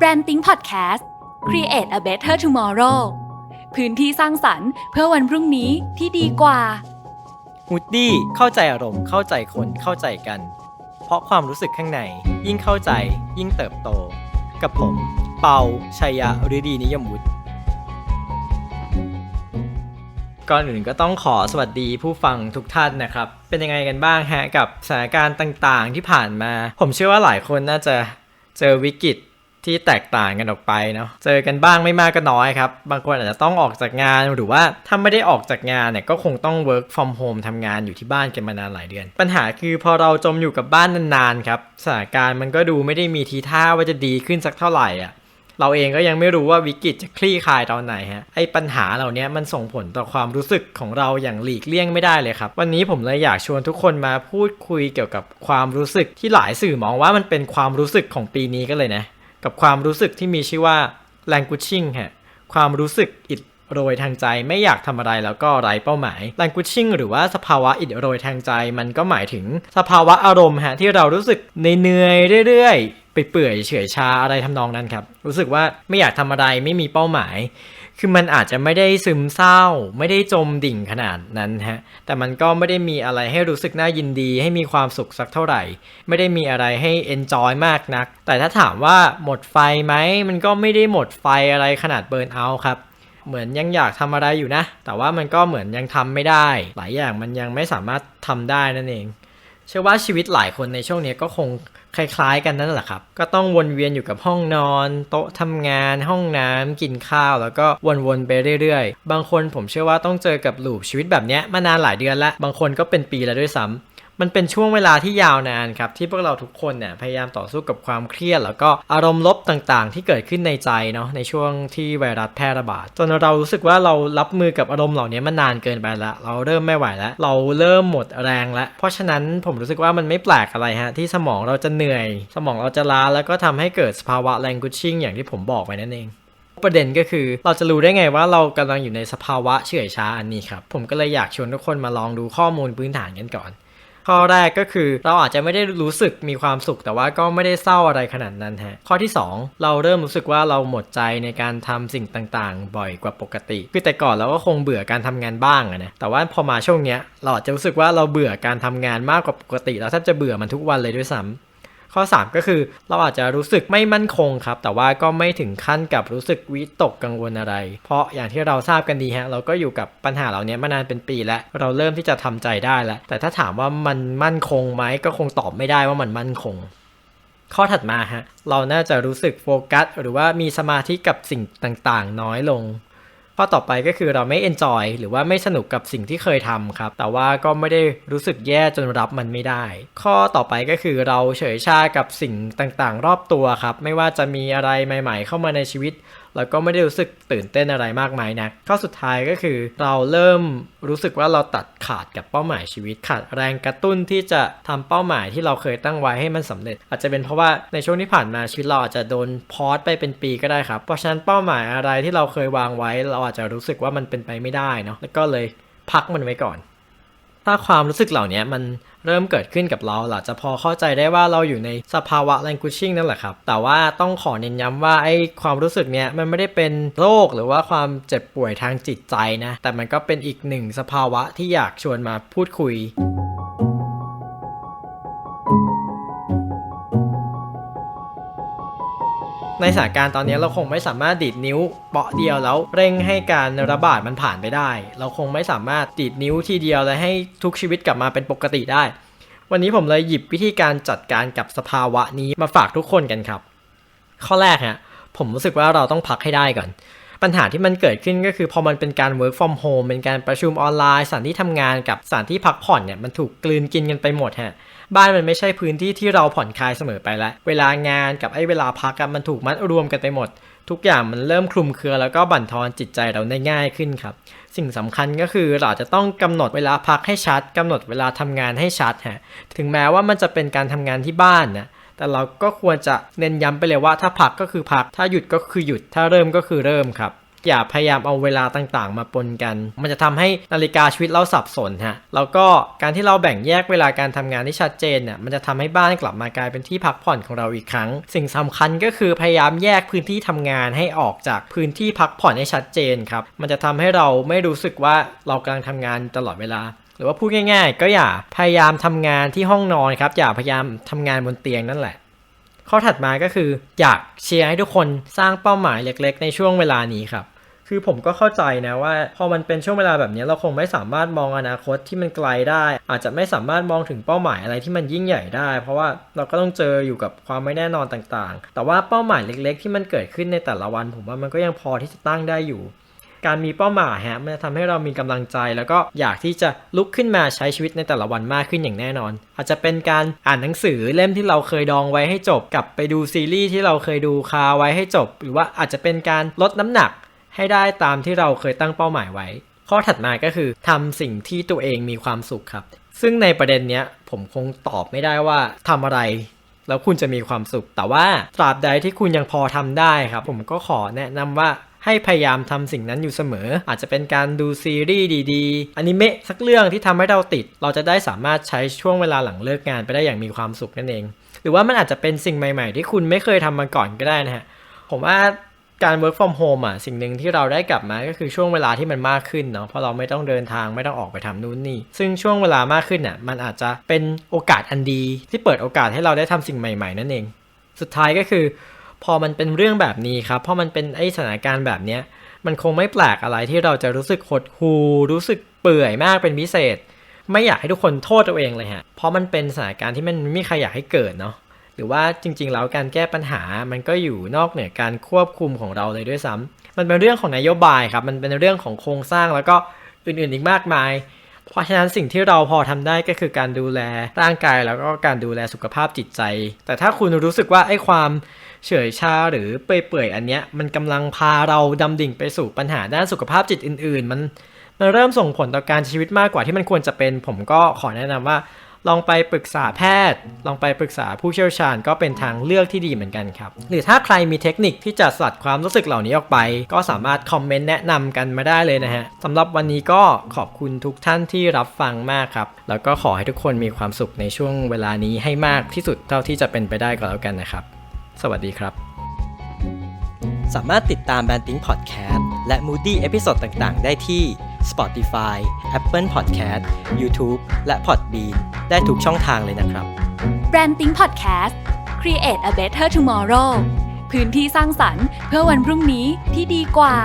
Branding Podcast Create a Better Tomorrow พื้นที่สร้างสรรค์เพื่อวันพรุ่งนี้ที่ดีกว่าฮูดดี้เข้าใจอารมณ์เข้าใจคนเข้าใจกัน เพราะความรู้สึกข้างใน ยิ่งเข้าใจ ยิ่งเติบโต กับผม เปาชัยยะฤดีนิยมวุฒิก่อนอื่นก็ต้องขอสวัสดีผู้ฟังทุกท่านนะครับ เป็นยังไงกันบ้างฮะกับสถานการณ์ต่างๆที่ผ่านมา ผมเชื่อว่าหลายคนน่าจะเจอวิกฤต ที่แตกต่างกันออกไปเนาะ เจอกันบ้างไม่มากก็น้อยครับ บางคนอาจจะต้องออกจากงานหรือว่าถ้าไม่ได้ออกจากงานเนี่ยก็คงต้อง work from home ทำงานอยู่ที่บ้านกันมานานหลายเดือน ปัญหาคือพอเราจมอยู่กับบ้านนานๆครับสถานการณ์มันก็ดูไม่ได้มีทีท่าว่าจะดีขึ้นสักเท่าไหร่อะเราเองก็ยังไม่รู้ว่าวิกฤตจะคลี่คลายตอนไหนฮะ ไอ้ปัญหาเหล่านี้มันส่งผลต่อความรู้สึกของเราอย่างหลีกเลี่ยงไม่ได้เลยครับ วันนี้ผมเลยอยากชวนทุกคนมาพูดคุยเกี่ยวกับความรู้สึกที่หลายสื่อมองว่ามันเป็นความรู้สึกของปีนี้ก็เลยนะ กับความรู้สึกที่มีชื่อว่า languishing ฮะความรู้สึกอิดโรยทางใจไม่อยากทำอะไรแล้วก็ไร้เป้าหมาย languishing หรือว่าสภาวะอิดโรยทางใจ มันก็หมายถึงสภาวะอารมณ์ฮะที่เรารู้สึกเหนื่อยเรื่อยๆไปเปื่อยเฉื่อยชาอะไรทำนองนั้นครับ รู้สึกว่าไม่อยากทำอะไรไม่มีเป้าหมาย คือมันอาจจะไม่ได้ซึมเศร้า ไม่ได้จมดิ่งขนาดนั้นฮะ แต่มันก็ไม่ได้มีอะไรให้รู้สึกน่ายินดี ให้มีความสุขสักเท่าไหร่ ไม่ได้มีอะไรให้ enjoy มากนัก แต่ถ้าถามว่าหมดไฟไหม มันก็ไม่ได้หมดไฟอะไรขนาดเบิร์นเอาครับ เหมือนยังอยากทำอะไรอยู่นะ แต่ว่ามันก็เหมือนยังทำไม่ได้ หลายอย่างมันยังไม่สามารถทำได้นั่นเอง เชื่อว่าชีวิตหลายคนในช่วงนี้ก็คง คล้ายๆกันนั่นแหละครับ ก็ต้องวนเวียนอยู่กับห้องนอน โต๊ะทำงาน ห้องน้ำกินข้าว แล้วก็วนๆไปเรื่อยๆ บางคนผมเชื่อว่าต้องเจอกับลูปชีวิตแบบเนี้ยมานานหลายเดือนละ บางคนก็เป็นปีแล้วด้วยซ้ำ มันเป็นช่วงเวลาที่ยาวนานครับที่พวกเราทุกคนเนี่ยพยายามต่อสู้กับความเครียด แล้วก็อารมณ์ลบต่างๆ ที่เกิดขึ้นในใจเนาะในช่วงที่ไวรัสแพร่ระบาดจนเรารู้สึกว่าเรารับมือกับอารมณ์เหล่านี้มานานเกินไปแล้วเราเริ่มไม่ไหวแล้ว เราเริ่มหมดแรงแล้ว เพราะฉะนั้นผมรู้สึกว่ามันไม่แปลกอะไรฮะที่สมองเราจะเหนื่อย สมองเราจะล้าแล้วก็ทำให้เกิดสภาวะ languishing อย่างที่ผมบอกไปนั่นเองประเด็นก็คือเราจะรู้ได้ไงว่าเรากำลังอยู่ในสภาวะเฉื่อยช้าอันนี้ครับ ผมก็เลยอยากชวนทุกคนมาลองดูข้อมูลพื้นฐานกันก่อน ข้อแรกก็คือเราอาจจะไม่ได้รู้สึกมีความสุข แต่ว่าก็ไม่ได้เศร้าอะไรขนาดนั้นฮะข้อที่ 2 เราเริ่มรู้สึกว่าเราหมดใจในการทำสิ่งต่างๆ บ่อยกว่าปกติ คือแต่ก่อนเราก็คงเบื่อการทำงานบ้างนะแต่ว่าพอมาช่วงเนี้ยเราอาจจะรู้สึกว่าเราเบื่อการทำงานมากกว่าปกติ เราแทบจะเบื่อมันทุกวันเลยด้วยซ้ำ ข้อ 3 ก็คือเราอาจจะรู้สึกไม่มั่นคงครับ แต่ว่าก็ไม่ถึงขั้นกับรู้สึกวิตกกังวลอะไร เพราะอย่างที่เราทราบกันดีฮะเราก็อยู่กับปัญหาเหล่านี้มานานเป็นปีแล้ว เราเริ่มที่จะทำใจได้แล้ว แต่ถ้าถามว่ามันมั่นคงไหมก็คงตอบไม่ได้ว่ามันมั่นคงข้อถัดมาฮะ เราน่าจะรู้สึกโฟกัส หรือว่ามีสมาธิกับสิ่งต่างๆ น้อยลง ข้อต่อไปก็คือเราไม่ enjoy หรือว่าไม่สนุกกับสิ่งที่เคยทำครับ แต่ว่าก็ไม่ได้รู้สึกแย่จนรับมันไม่ได้ ข้อต่อไปก็คือเราเฉยชากับสิ่งต่างๆ รอบตัวครับ ไม่ว่าจะมีอะไรใหม่ ๆ เข้ามาในชีวิตแล้วก็ไม่ได้รู้สึกตื่นเต้นอะไรมากมายนะข้อสุดท้ายก็คือเราเริ่มรู้สึกว่าเราตัดขาดกับเป้าหมายชีวิตขาดแรงกระตุ้นที่จะทำเป้าหมายที่เราเคยตั้งไว้ให้มันสำเร็จ อาจจะเป็นเพราะว่าในช่วงที่ผ่านมาชีวิตเราอาจจะโดนพอสไปเป็นปีก็ได้ครับเพราะฉะนั้นเป้าหมายอะไรที่เราเคยวางไว้ เราอาจจะรู้สึกว่ามันเป็นไปไม่ได้เนาะแล้วก็เลยพักมันไว้ก่อน ถ้าความรู้สึกเหล่านี้มัน เริ่มเกิดขึ้นกับเราหล่ะจะพอเข้าใจได้ว่าเราอยู่ในสภาวะ languishing นั่นแหละครับ แต่ว่าต้องขอเน้นย้ำว่าไอ้ความรู้สึกเนี้ยมันไม่ได้เป็นโรคหรือว่าความเจ็บป่วยทางจิตใจนะ แต่มันก็เป็นอีกหนึ่งสภาวะที่อยากชวนมาพูดคุย ในสถานการณ์ตอนนี้เราคงไม่สามารถดีดนิ้วเปาะเดียวแล้วเร่งให้การระบาดมันผ่านไปได้ เราคงไม่สามารถดีดนิ้วทีเดียวแล้วให้ทุกชีวิตกลับมาเป็นปกติได้ วันนี้ผมเลยหยิบวิธีการจัดการกับสภาวะนี้มาฝากทุกคนกันครับ ข้อแรกฮะผมรู้สึกว่าเราต้องพักให้ได้ก่อนปัญหาที่มันเกิดขึ้นก็คือพอมันเป็นการ work from home เป็นการประชุมออนไลน์สถานที่ทำงานกับสถานที่พักผ่อนเนี่ยมันถูกกลืนกินกันไปหมดฮะ บ้านมันไม่ใช่พื้นที่ที่เราผ่อนคลายเสมอไปแล้ว เวลางานกับไอ้เวลาพักมันถูกมัดรวมกันไปหมด ทุกอย่างมันเริ่มคลุมเครือแล้วก็บั่นทอนจิตใจเราได้ง่ายขึ้นครับ สิ่งสำคัญก็คือเราจะต้องกำหนดเวลาพักให้ชัดกำหนดเวลาทำงานให้ชัดฮะถึงแม้ว่ามันจะเป็นการทำงานที่บ้านนะแต่เราก็ควรจะเน้นย้ำไปเลยว่าถ้าพักก็คือพัก ถ้าหยุดก็คือหยุด ถ้าเริ่มก็คือเริ่มครับ อย่าพยายามเอาเวลาต่างๆ มาปนกัน มันจะทำให้นาฬิกาชีวิตเราสับสนฮะ แล้วก็การที่เราแบ่งแยกเวลาการทำงานที่ชัดเจนเนี่ยมันจะทำให้บ้านกลับมากลายเป็นที่พักผ่อนของเราอีกครั้ง สิ่งสำคัญก็คือพยายามแยกพื้นที่ทำงานให้ออกจากพื้นที่พักผ่อนให้ชัดเจนครับ มันจะทำให้เราไม่รู้สึกว่าเรากำลังทำงานตลอดเวลาหรือว่าพูดง่าย ๆ ก็อย่าพยายามทำงานที่ห้องนอนครับ อย่าพยายามทำงานบนเตียงนั่นแหละ ข้อถัดมาก็คือ อยากเชียร์ให้ทุกคนสร้างเป้าหมายเล็ก ๆ ในช่วงเวลานี้ครับคือผมก็เข้าใจนะว่า พอมันเป็นช่วงเวลาแบบนี้เราคงไม่สามารถมองอนาคตที่มันไกลได้ อาจจะไม่สามารถมองถึงเป้าหมายอะไรที่มันยิ่งใหญ่ได้ เพราะว่าเราก็ต้องเจออยู่กับความไม่แน่นอนต่างๆ แต่ว่าเป้าหมายเล็ก ๆ ที่มันเกิดขึ้นในแต่ละวัน ผมว่ามันก็ยังพอที่จะตั้งได้อยู่ การมีเป้าหมายฮะมันจะทำให้เรามีกำลังใจ แล้วก็อยากที่จะลุกขึ้นมาใช้ชีวิตในแต่ละวันมากขึ้นอย่างแน่นอน อาจจะเป็นการอ่านหนังสือเล่มที่เราเคยดองไว้ให้จบ กลับไปดูซีรีส์ที่เราเคยดูคาไว้ให้จบ หรือว่าอาจจะเป็นการลดน้ำหนักให้ได้ตามที่เราเคยตั้งเป้าหมายไว้ ข้อถัดมาก็คือทำสิ่งที่ตัวเองมีความสุขครับ ซึ่งในประเด็นเนี้ยผมคงตอบไม่ได้ว่าทำอะไรแล้วคุณจะมีความสุข แต่ว่าตราบใดที่คุณยังพอทำได้ครับ ผมก็ขอแนะนำว่า ให้พยายามทำสิ่งนั้นอยู่เสมอ อาจจะเป็นการดูซีรีส์ดีๆอนิเมะสักเรื่องที่ทำให้เราติด เราจะได้สามารถใช้ช่วงเวลาหลังเลิกงานไปได้อย่างมีความสุขนั่นเอง หรือว่ามันอาจจะเป็นสิ่งใหม่ๆ ที่คุณไม่เคยทำมาก่อนก็ได้นะฮะผมว่าการ work from home อะสิ่งหนึ่งที่เราได้กลับมาก็คือช่วงเวลาที่มันมากขึ้นเนาะเพราะเราไม่ต้องเดินทางไม่ต้องออกไปทำนู่นนี่ ซึ่งช่วงเวลามากขึ้นอะมันอาจจะเป็นโอกาสอันดีที่เปิดโอกาสให้เราได้ทำสิ่งใหม่ ๆ นั่นเอง สุดท้ายก็คือ พอมันเป็นเรื่องแบบนี้ครับพอมันเป็นไอสถานการณ์แบบเนี้ยมันคงไม่แปลกอะไรที่เราจะรู้สึกหดหูรู้สึกเปื่อยมากเป็นพิเศษ ไม่อยากให้ทุกคนโทษตัวเองเลยฮะเพราะมันเป็นสถานการณ์ที่มันไม่มีใครอยากให้เกิดเนาะหรือว่าจริงๆแล้วการแก้ปัญหามันก็อยู่นอกเหนือการควบคุมของเราเลยด้วยซ้ำมันเป็นเรื่องของนโยบายครับมันเป็นเรื่องของโครงสร้างแล้วก็อื่นๆอีกมากมาย เพราะฉะนั้นสิ่งที่เราพอทำได้ก็คือการดูแลร่างกายแล้วก็การดูแลสุขภาพจิตใจ แต่ถ้าคุณรู้สึกว่าไอ้ความเฉอยชาหรือเปื่อยๆอันเนี้ยมันกำลังพาเราดำดิ่งไปสู่ปัญหาด้านสุขภาพจิตอื่น ๆ มันมันเริ่มส่งผลต่อการช้ชีวิตมากกว่าที่มันควรจะเป็น ผมก็ขอแนะนำว่า ลองไปปรึกษาแพทย์ ลองไปปรึกษาผู้เชี่ยวชาญก็เป็นทางเลือกที่ดีเหมือนกันครับ หรือถ้าใครมีเทคนิคที่จะสลัดความรู้สึกเหล่านี้ออกไป ก็สามารถคอมเมนต์แนะนำกันมาได้เลยนะฮะสำหรับวันนี้ก็ขอบคุณทุกท่านที่รับฟังมากครับ แล้วก็ขอให้ทุกคนมีความสุขในช่วงเวลานี้ให้มากที่สุดเท่าที่จะเป็นไปได้ก็แล้วกันนะครับ สวัสดีครับ สามารถติดตาม Banting Podcast และ Moody เอพิโซดต่างๆ ได้ที่ Spotify, Apple Podcast, YouTube และ Podbean ได้ทุกช่องทางเลยนะครับ Branding Podcast Create a Better Tomorrow พื้นที่สร้างสรรค์เพื่อวันพรุ่งนี้ที่ดีกว่า